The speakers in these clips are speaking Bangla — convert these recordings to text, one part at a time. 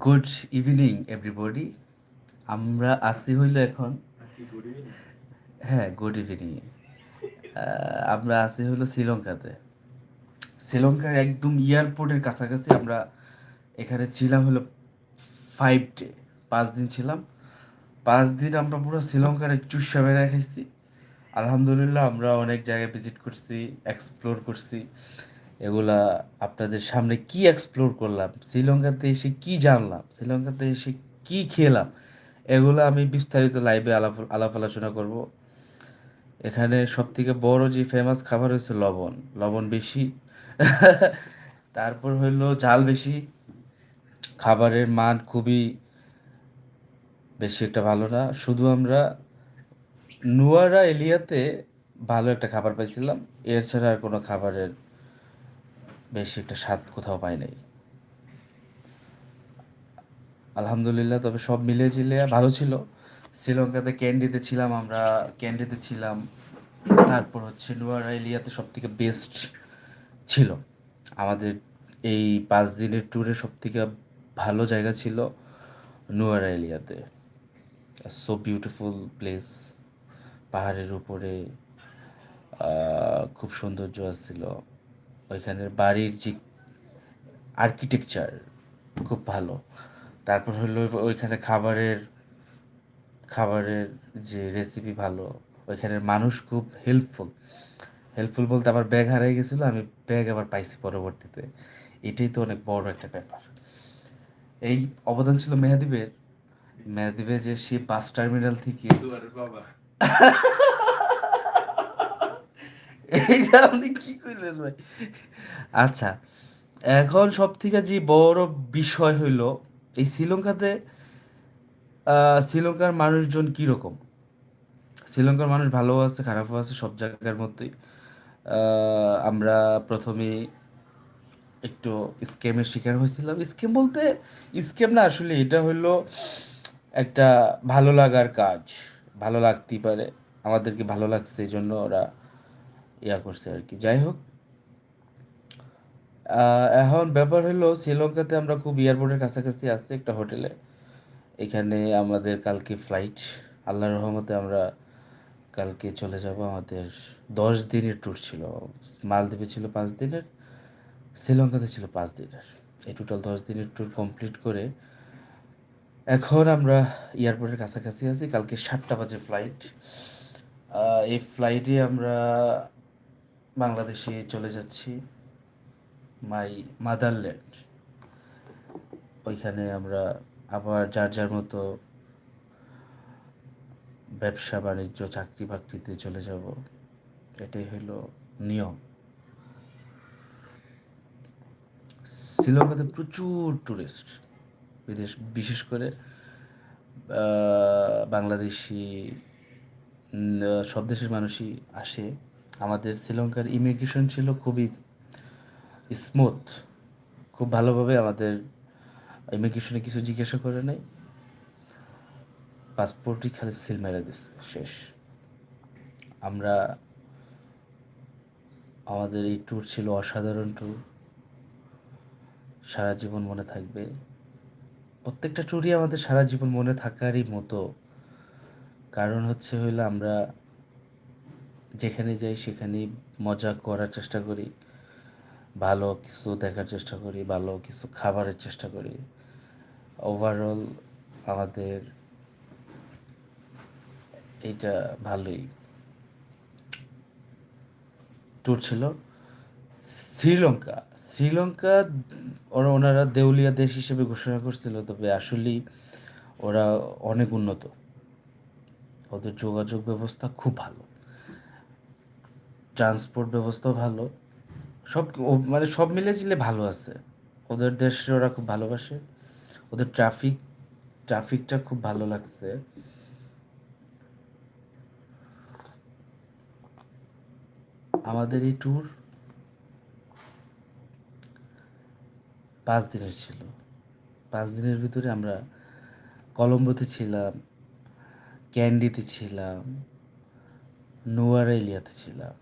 গুড ইভিনিং এভরিবডি আমরা আসি হইল এখন। হ্যাঁ গুড ইভিনিং আমরা আসি হইল শ্রীলঙ্কাতে। শ্রীলঙ্কার একদম এয়ারপোর্টের কাছাকাছি আমরা এখানে ছিলাম হলো ফাইভ ডে পাঁচ দিন ছিলাম। পাঁচ দিন আমরা পুরো শ্রীলঙ্কার চুষা বেড়ায় খাইছি। আলহামদুলিল্লাহ আমরা অনেক জায়গায় ভিজিট করছি এক্সপ্লোর করছি। এগুলা আপনাদের সামনে কি এক্সপ্লোর করলাম? শ্রীলঙ্কাতে এসে কি জানলাম? শ্রীলঙ্কাতে এসে কি খেলাম? এগুলো আমি বিস্তারিত লাইভে আলাপ আলাপ আলোচনা করব। এখানে সব থেকে বড় যে ফেমাস খাবার হচ্ছে লবণ। লবণ বেশি। তারপর হইল ঝাল বেশি। খাবারের মান খুবই বেশি একটা ভালো না। শুধু আমরা নুয়ারা এলিয়াতে ভালো একটা খাবার পাইছিলাম। এর ছাড়া আর কোনো খাবারের বেশি একটা স্বাদ কোথাও পাই নাই। আলহামদুলিল্লাহ, তবে সব মিলে জিলে ভালো ছিল। শ্রীলঙ্কাতে ক্যান্ডিতে ছিলাম আমরা, ক্যান্ডিতে ছিলাম। তারপর হচ্ছে নুয়ারা এলিয়াতে সব থেকে বেস্ট ছিল। আমাদের এই পাঁচ দিনের ট্যুরে সব থেকে ভালো জায়গা ছিল নুয়ারা এলিয়াতে সো বিউটিফুল প্লেস পাহাড়ের উপরে খুব সৌন্দর্য আসছিল ওইখানের বাড়ির যে আর্কিটেকচার খুব ভালো। তারপর হলো ওইখানে খাবারের খাবারের যে রেসিপি ভালো ওইখানের মানুষ খুব হেল্পফুল হেল্পফুল বলতে আমার ব্যাগ হারিয়ে গেছিল আমি ব্যাগ আবার পাইছি পরবর্তীতে। এটাই তো অনেক বড় একটা ব্যাপার। এই অবদান ছিল মেহাদিবের মেহাদিবের যে সে বাস টার্মিনাল থেকে আপনি কি ভাই? আচ্ছা এখন সব থেকে যে বড় বিষয় হইল, এই শ্রীলঙ্কাতে শ্রীলঙ্কার মানুষজন কীরকম? শ্রীলঙ্কার মানুষ ভালো আছে, খারাপও আছে সব জায়গার মধ্যেই। আমরা প্রথমে একটু স্ক্যামের শিকার হয়েছিলাম। স্ক্যাম বলতে স্ক্যাম না, আসলে এটা হইল একটা ভালো লাগার কাজ। ভালো লাগতেই পারে। আমাদেরকে ভালো লাগছে, এই জন্য ওরা ইয়া করছে আর কি। যাই হোক এখন ব্যাপার হলো শ্রীলঙ্কাতে আমরা খুব এয়ারপোর্টের কাছাকাছি আসছি একটা হোটেলে। এখানে আমাদের কালকে ফ্লাইট আল্লাহর রহমতে আমরা কালকে চলে যাব আমাদের দশ দিনের ট্যুর ছিল। মালদ্বীপে ছিল পাঁচ দিনের, শ্রীলঙ্কাতে ছিল পাঁচ দিনের। এই টোটাল দশ দিনের ট্যুর কমপ্লিট করে এখন আমরা এয়ারপোর্টের কাছাকাছি আছি। কালকে সাতটা বাজে ফ্লাইট এই ফ্লাইটে আমরা বাংলাদেশে চলে যাচ্ছি মাই মাদারল্যান্ড ওইখানে আমরা আবার যার যার মতো ব্যবসা, বাণিজ্য, চাকরি বাকরিতে চলে যাব। এটাই হলো নিয়ম। শ্রীলঙ্কাতে প্রচুর টুরিস্ট বিদেশ বিশেষ করে বাংলাদেশি সব দেশের মানুষই আসে। আমাদের শ্রীলঙ্কার ইমিগ্রেশন ছিল খুবই স্মুথ খুব ভালোভাবে আমাদের ইমিগ্রেশনে কিছু জিজ্ঞাসা করে নাই। পাসপোর্টই খালি সিল মেরে দিচ্ছে শেষ। আমরা, আমাদের এই ট্যুর ছিল অসাধারণ ট্যুর সারা জীবন মনে থাকবে। প্রত্যেকটা ট্যুরই আমাদের সারা জীবন মনে থাকারই মতো। কারণ হচ্ছে হইল আমরা যেখানে যাই সেখানেই মজা করার চেষ্টা করি, ভালো কিছু দেখার চেষ্টা করি, ভালো কিছু খাবারের চেষ্টা করি। ওভারঅল আমাদের এটা ভালোই। ট্যুর ছিল শ্রীলঙ্কা। শ্রীলঙ্কা ওরা, ওনারা দেউলিয়া দেশ হিসেবে ঘোষণা করছিল, তবে আসলেই ওরা অনেক উন্নত। ওদের যোগাযোগ ব্যবস্থা খুব ভালো। ট্রান্সপোর্ট ব্যবস্থাও ভালো। সব মানে সব মিলে জিলে ভালো আছে। ওদের দেশে ওরা খুব ভালোবাসে। ওদের ট্রাফিক ট্রাফিকটা খুব ভালো লাগছে। আমাদের এই ট্যুর পাঁচ দিনের ছিল। পাঁচ দিনের ভিতরে আমরা কলম্বোতে ছিলাম, ক্যান্ডিতে ছিলাম, নোয়ারা এলিয়াতে ছিলাম।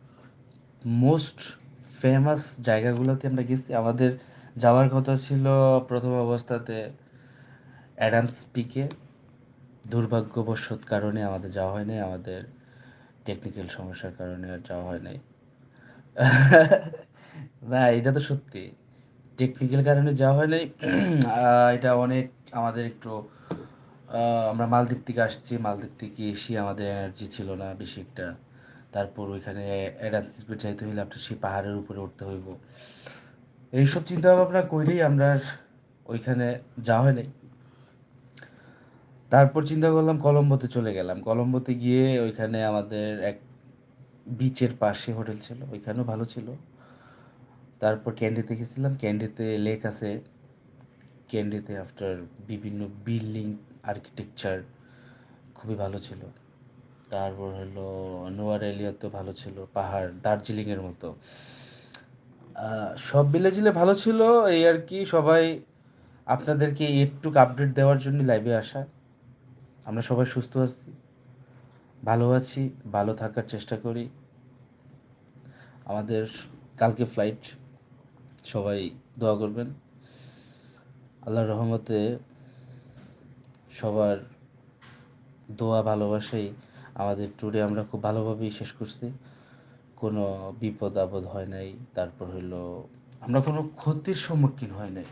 মোস্ট ফেমাস জায়গাগুলোতে আমরা গেছি। আমাদের যাওয়ার কথা ছিল প্রথম অবস্থাতে অ্যাডামস পিকে। দুর্ভাগ্যবশত কারণে আমাদের যাওয়া হয় নাই আমাদের টেকনিক্যাল সমস্যার কারণে আর যাওয়া হয় নাই। না, এটা তো সত্যি। টেকনিক্যাল কারণে যাওয়া হয় নাই এটা অনেক আমাদের একটু আমরা মালদ্বীপ থেকে আসছি। মালদ্বীপ থেকে এসে আমাদের এনার্জি ছিল না বেশি একটা। তারপর ওইখানে অ্যাডামস স্পিড যাইতে হইলে আপনার সেই পাহাড়ের উপরে উঠতে হইব। এইসব চিন্তা ভাবনা করেই আমরা ওইখানে যাওয়া হয় নাই তারপর চিন্তা করলাম কলম্বোতে চলে গেলাম। কলম্বোতে গিয়ে ওইখানে আমাদের এক বিচের পাশে হোটেল ছিল, ওইখানেও ভালো ছিল। তারপর ক্যান্ডিতে গেছিলাম। ক্যান্ডিতে লেক আছে। ক্যান্ডিতে আফটার বিভিন্ন বিল্ডিং আর্কিটেকচার খুবই ভালো ছিল। তারপর হলো নোয়ার এলিয়া তো ভালো ছিল, পাহাড়, দার্জিলিংয়ের মতো। সব মিলে জিলে ভালো ছিল এই আর কি, সবাই আপনাদেরকে একটু আপডেট দেওয়ার জন্য লাইভে আসা। আমরা সবাই সুস্থ আছি, ভালো আছি, ভালো থাকার চেষ্টা করি। আমাদের কালকে ফ্লাইট সবাই দোয়া করবেন। আল্লাহর রহমতে সবার দোয়া, ভালোবাসাই আমাদের ট্যুরে আমরা খুব ভালোভাবেই শেষ করছি। কোনো বিপদ আপদ হয় নাই। তারপর হইল, আমরা কোনো ক্ষতির সম্মুখীন হয় নাই।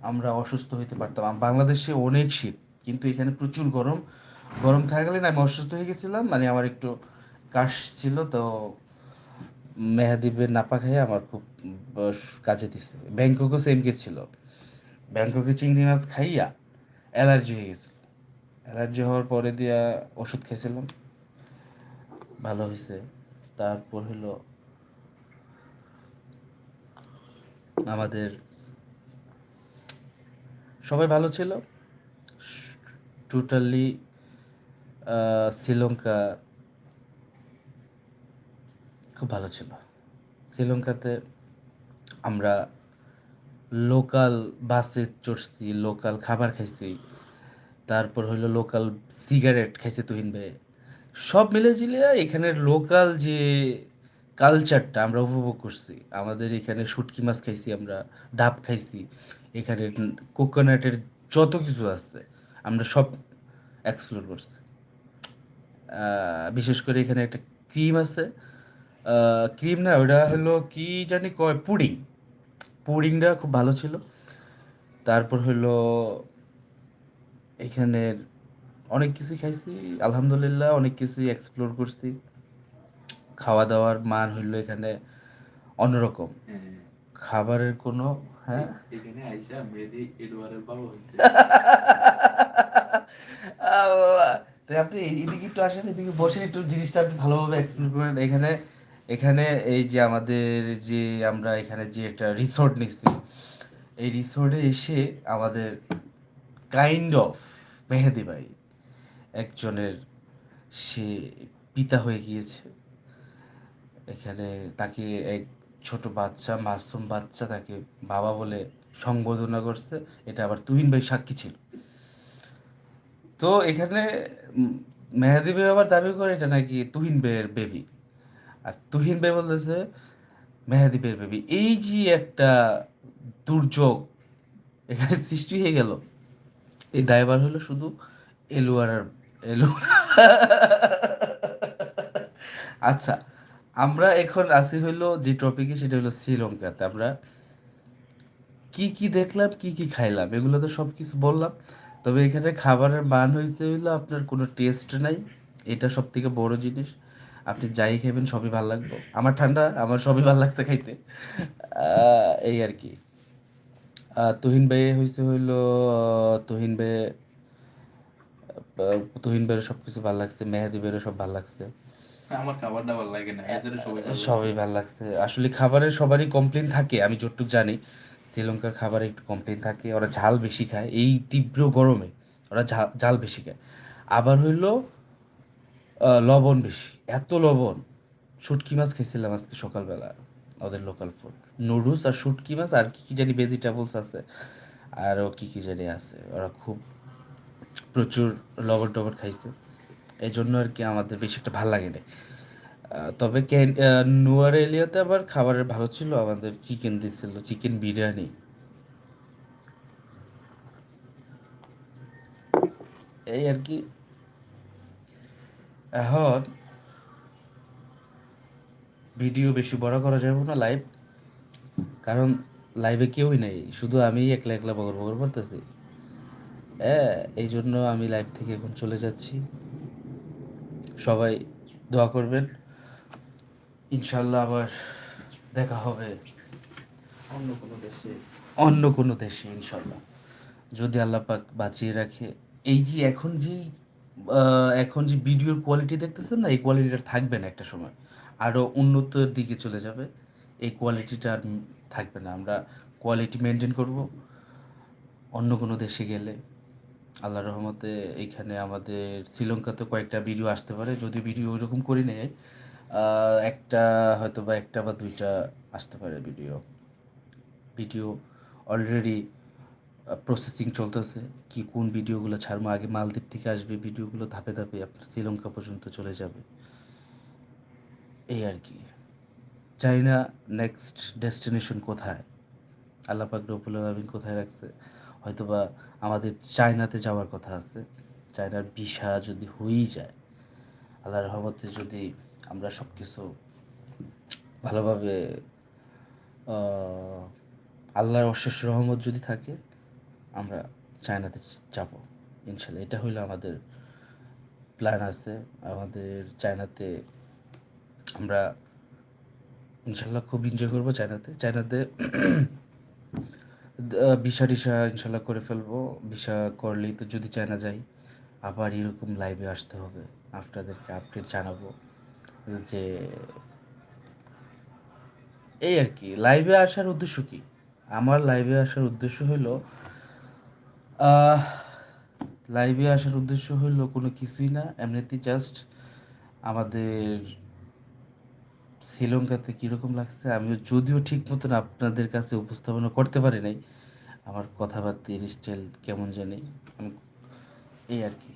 আমরা অসুস্থ হইতে পারতাম। বাংলাদেশে অনেক শীত, কিন্তু এখানে প্রচুর গরম। গরম থাকলে না, আমি অসুস্থ হয়ে গেছিলাম। মানে আমার একটু কাশ ছিল, তো মেহাদিবের নাপা খেয়ে আমার খুব কাজে দিচ্ছে ব্যাংককও সেম কেস ছিল। ব্যাংককে চিংড়ি মাছ খাইয়া অ্যালার্জি হয়ে গেছিল। অ্যালার্জি হওয়ার পরে দিয়া ওষুধ খেয়েছিলাম। ভালো হয়েছে তারপর হলো আমাদের সবাই ভালো ছিল। টোটালি শ্রীলঙ্কা খুব ভালো ছিল। শ্রীলঙ্কাতে আমরা লোকাল বাসে চড়ছি লোকাল খাবার খাইছি। তারপর হইল লোকাল সিগারেট খাইছে তুহিন ভাই। সব মিলে জিলিয়ে এখানের লোকাল যে কালচারটা আমরা উপভোগ করছি। আমাদের এখানে শুটকি মাছ খাইছি আমরা, ডাব খাইছি, এখানে কোকোনাটের যত কিছু আছে আমরা সব এক্সপ্লোর করছি। বিশেষ করে এখানে একটা ক্রিম আছে। ক্রিম না, ওটা হলো কি জানি কয়, পুডিং। পুডিংটা খুব ভালো ছিল। তারপর হলো এখানের অনেক কিছু খাইছি আলহামদুলিল্লাহ অনেক কিছুই এক্সপ্লোর করছি। খাওয়া দাওয়ার মান হইল এখানে অন্যরকম। খাবারের কোনো হ্যাঁ? এখানে আইসা মেহেদি এডওয়ার্ডের বাবা। হয়েছে আপনি এদিকে একটু আসেন এদিকে বসে একটু জিনিসটা আপনি ভালোভাবে এক্সপ্লেন করেন। এখানে এখানে এই যে আমাদের যে আমরা এখানে যে একটা রিসোর্ট নিচ্ছি এই রিসোর্টে এসে আমাদের কাইন্ড অফ মেহেদি ভাই। একজনের সে পিতা হয়ে গিয়েছে। এখানে তাকে এক ছোট বাচ্চা, মাসুম বাচ্চা তাকে বাবা বলে সংবোধনা করছে। এটা আবার তুহিন ভাই সাক্ষী ছিল। তো এখানে মেহেদি ভাই আবার দাবি করে এটা নাকি তুহিন ভাইয়ের বেবি আর তুহিন ভাই বলতেছে, মেহেদি ভাইয়ের বেবি এই যে একটা দুর্যোগ এখানে সৃষ্টি হয়ে গেল। এই দায়ভার হলো শুধু এলুয়ার এলু। আচ্ছা আমরা এখন আসি হইল যে টপিকে সেটা হলো শ্রীলঙ্কাতে। আমরা কি কি দেখলাম, কি কি খাইলাম, এগুলো তো সব কিছু বললাম। তবে এখানে খাবারের মান হয়েছে হইল আপনার কোনো টেস্ট নাই, এটা সব থেকে বড় জিনিস। আপনি যাই খাবেন সবই ভালো লাগবে। আমার ঠান্ডা, আমার সবই ভালো লাগছে খাইতে। এই আর কি। তুহিন ভাই হয়েছে হইল তুহিন ভাই তুহিন ভাইয়ের সব কিছু ভালো লাগছে মেহেদি ভাইয়েরও সব ভালো লাগছে। আমার খাবারটা ভালো লাগে না এদের সবাই ভালো সবই ভালো লাগছে। আসলে খাবারের সবারই কমপ্লেন থাকে আমি যতটুকু জানি শ্রীলঙ্কার খাবারে একটু কমপ্লেন থাকে ওরা ঝাল বেশি খায় এই তীব্র গরমে ওরা ঝাল ঝাল বেশি খায়। আবার হইল লবণ বেশি এত লবণ। শুটকি মাছ খেয়েছিলাম আজকে সকালবেলা ওদের লোকাল ফুড নুডলস আর শুটকি মাছ আর কি কি জানি ভেজিটেবলস আছে আরও কি কি জানি আছে ওরা খুব প্রচুর লবণ টবণ খাইছে। এই জন্য আর কি আমাদের বেশি একটা ভালো লাগে না তবে নোয়ার এলিয়াতে আবার খাবারের ভালো ছিল, আমাদের চিকেন দিছিল, চিকেন বিরিয়ানি। এই আর কি। এখন ভিডিও বেশি বড় করা যাবে না লাইভ কারণ লাইভে কেউই নেই, শুধু আমি একলা একলা বগর বগর করতেছি। হ্যাঁ এই জন্য আমি লাইভ থেকে এখন চলে যাচ্ছি। সবাই দোয়া করবেন। ইনশাল্লাহ আবার দেখা হবে। অন্য কোনো দেশে। অন্য কোনো দেশে ইনশাল্লাহ। যদি আল্লাহ পাক বাঁচিয়ে রাখে। এই যে এখন যেই এখন যে ভিডিওর কোয়ালিটি দেখতেছেন না এই কোয়ালিটিটা থাকবে না একটা সময়। আরও উন্নতর দিকে চলে যাবে। এই কোয়ালিটিটা আর থাকবে না। আমরা কোয়ালিটি মেনটেন করব। অন্য কোনো দেশে গেলে। আল্লাহ রহমতে এইখানে আমাদের শ্রীলঙ্কাতে কয়েকটা ভিডিও আসতে পারে। যদি ভিডিও ওইরকম করি আহ, একটা হয়তো বা একটা বা দুইটা আসতে পারে ভিডিও ভিডিও অলরেডি প্রসেসিং চলতেছে। কি কোন ভিডিওগুলো ছাড়বো? আগে মালদ্বীপ থেকে আসবে ভিডিওগুলো ধাপে ধাপে আপনার শ্রীলঙ্কা পর্যন্ত চলে যাবে। এই আর কি। জানি না নেক্সট ডেস্টিনেশন কোথায়। আল্লাহ পাক রবুল আলমিন কোথায় রাখছে? হয়তোবা আমাদের চায়নাতে যাওয়ার কথা আছে। চায়নার ভিসা যদি হয়েই যায় আল্লাহ রহমতে যদি আমরা সব কিছু ভালোভাবে আল্লাহর অশেষ রহমত যদি থাকে, আমরা চায়নাতে যাব। ইনশাল্লাহ এটা হইল আমাদের প্ল্যান আছে। আমাদের চায়নাতে আমরা ইনশাল্লাহ খুব এনজয় করব চায়নাতে। চায়নাতে ভিসা টিসা ইনশাল্লাহ করে ফেলব। ভিসা করলেই তো যদি চায়না যাই, আবার এরকম লাইভে আসতে হবে। আপনাদেরকে আপডেট জানাব যে এই আর কি লাইভে আসার উদ্দেশ্য কি? আমার লাইভে আসার উদ্দেশ্য হলো লাইভে আসার উদ্দেশ্য হলো কোনো কিছুই না, এমনিতেই জাস্ট আমাদের শ্রীলঙ্কাতে কীরকম লাগছে, আমিও যদিও ঠিক মতন আপনাদের কাছে উপস্থাপনা করতে পারি নাই, আমার কথাবার্তার স্টাইল কেমন জানি, আমি এই আর কি,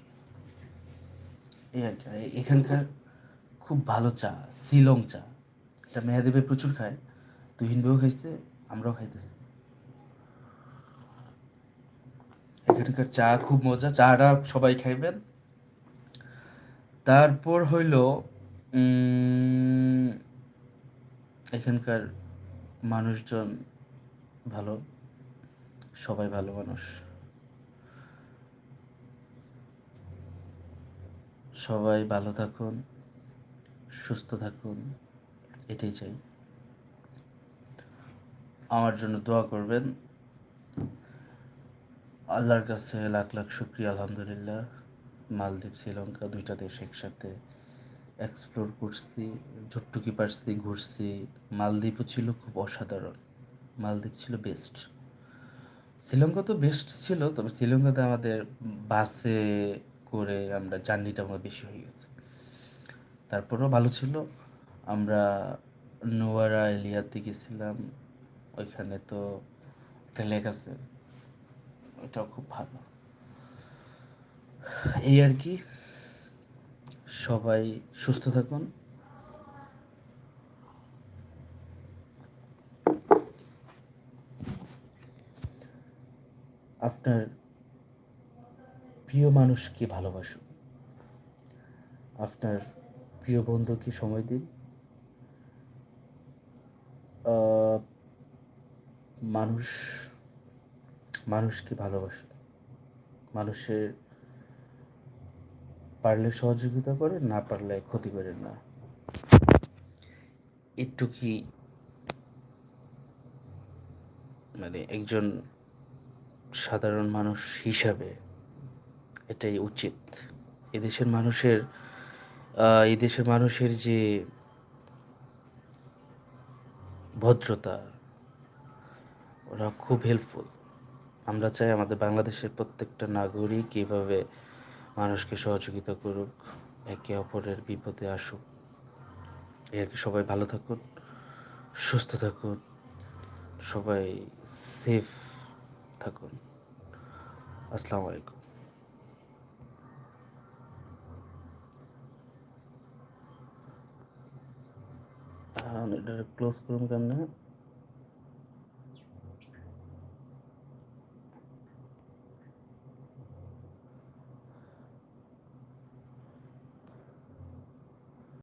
এই আর কি এখানকার খুব ভালো চা শিলং চা, এটা মেহাদেবে প্রচুর খায়, তুহিন বউ খাইছে, আমরাও খাইতেছি। এখানকার চা খুব মজা, চাটা সবাই খাইবেন। তারপর হইল এখানকার মানুষজন ভালো, সবাই ভালো মানুষ। সবাই ভালো থাকুন, সুস্থ থাকুন, এটাই চাই। আমার জন্য দোয়া করবেন। আল্লাহর কাছে লাখ লাখ শুক্রিয়া, আলহামদুলিল্লাহ। মালদ্বীপ, শ্রীলঙ্কা দুইটা দেশ একসাথে এক্সপ্লোর করছি যতটুকি পারছি, ঘুরছি। মালদ্বীপও ছিল খুব অসাধারণ। মালদ্বীপ ছিল বেস্ট শ্রীলঙ্কা তো বেস্ট ছিল, তবে শ্রীলঙ্কাতে আমাদের বাসে করে আমরা জার্নিটা আমার বেশি হয়ে গেছে। তারপরেও ভালো ছিল। আমরা নোয়ারা এলিয়াতে গেছিলাম। ওইখানে তো একটা লেক আছে। ওটাও খুব ভালো। এই আর কি। সবাই সুস্থ থাকুন। আপনার প্রিয় মানুষকে ভালোবাসুন। আপনার প্রিয় বন্ধুকে সময় দিন। মানুষ, মানুষকে ভালোবাসুন। মানুষের পারলে সহযোগিতা করেন, না পারলে ক্ষতি করেন না। একটু কি মানে একজন সাধারণ মানুষ হিসাবে এটাই উচিত। এদেশের মানুষের এদেশের মানুষের যে ভদ্রতা, ওরা খুব হেল্পফুল আমরা চাই আমাদের বাংলাদেশের প্রত্যেকটা নাগরিক এভাবে মানুষকে সহযোগিতা করুক, একে অপরের বিপদে আসুক। কি সবাই ভালো থাকুন, সুস্থ থাকুন, সবাই সেফ থাকুন। আসসালামু আলাইকুম। ক্লোজ করুন কেমনে?